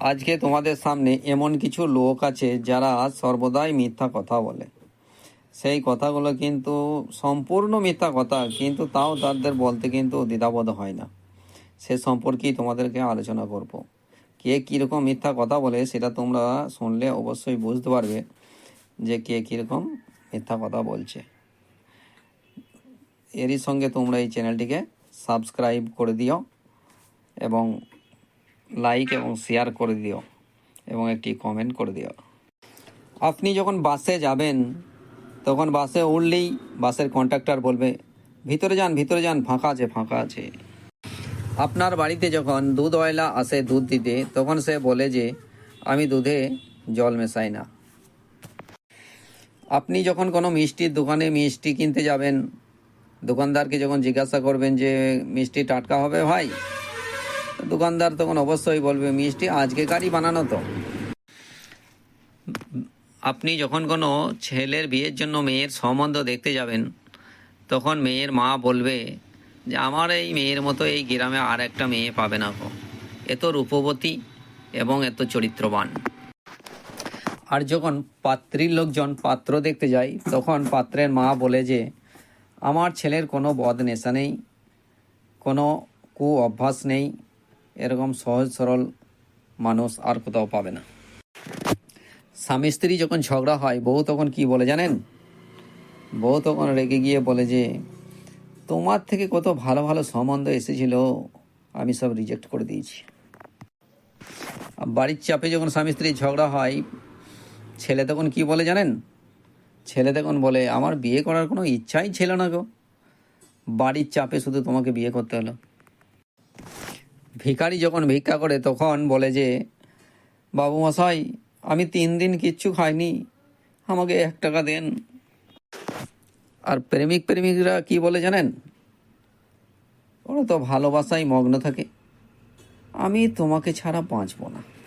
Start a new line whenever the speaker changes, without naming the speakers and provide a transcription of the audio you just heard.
আজকে তোমাদের সামনে এমন কিছু লোক আছে যারা সর্বদাই মিথ্যা কথা বলে। সেই কথাগুলো কিন্তু সম্পূর্ণ মিথ্যা কথা, কিন্তু তাও তাদের বলতে কিন্তু দ্বিধাবোধ হয় না। সে সম্পর্কেই তোমাদেরকে আলোচনা করব। কে কীরকম মিথ্যা কথা বলে সেটা তোমরা শুনলে অবশ্যই বুঝতে পারবে যে কে কীরকম মিথ্যা কথা বলছে। এরই সঙ্গে তোমরা এই চ্যানেলটিকে সাবস্ক্রাইব করে দিও এবং লাইক এবং শেয়ার করে দিও এবং একটি কমেন্ট করে দিও। আপনি যখন বাসে যাবেন, তখন বাসে উঠলেই বাসের কন্ট্রাক্টর বলবে, ভিতরে যান ভিতরে যান, ফাঁকা আছে ফাঁকা আছে। আপনার বাড়িতে যখন দুধওয়ালা আসে, দুধ দিতে, তখন সে বলে যে, আমি দুধে জল মেশাই না। আপনি যখন কোনো মিষ্টির দোকানে মিষ্টি কিনতে যাবেন, দোকানদারকে যখন জিজ্ঞাসা করবেন যে, মিষ্টি টাটকা হবে ভাই? দোকানদার তখন অবশ্যই বলবে, মিষ্টি আজকেকারই বানানো তো। আপনি যখন কোনো ছেলের বিয়ের জন্য মেয়ের সম্বন্ধ দেখতে যাবেন, তখন মেয়ের মা বলবে যে, আমার এই মেয়ের মতো এই গ্রামে আর একটা মেয়ে পাবে না গো। এত রূপবতী এবং এত চরিত্রবান। আর যখন পাত্রীর লোকজন পাত্র দেখতে যায়, তখন পাত্রের মা বলে যে, আমার ছেলের কোনো বদ নেশা নেই, কোনো কু অভ্যাস নেই এরকম সহজ সরল মানুষ আর কোথাও পাবে না। স্বামী স্ত্রী যখন ঝগড়া হয়, বউ তখন কি বলে জানেন? বউ তখন রেগে গিয়ে বলে যে, তোমার থেকে কত ভালো ভালো সম্বন্ধ এসেছিল, আমি সব রিজেক্ট করে দিয়েছি। বাড়ির চাপে যখন স্বামী স্ত্রী ঝগড়া হয়, ছেলে তখন কি বলে জানেন? ছেলে তখন বলে, আমার বিয়ে করার কোনো ইচ্ছাই ছিল না গো। বাড়ির চাপে শুধু তোমাকে বিয়ে করতে হলো। ভিখারি যখন ভিক্ষা করে তখন বলে যে, বাবু মশাই, আমি তিন দিন কিচ্ছু খাইনি, আমাকে এক টাকা দেন। আর প্রেমিক প্রেমিকরা কি বলে জানেন? ওরা তো ভালোবাসায় মগ্ন থাকে। আমি তোমাকে ছাড়া বাঁচব না।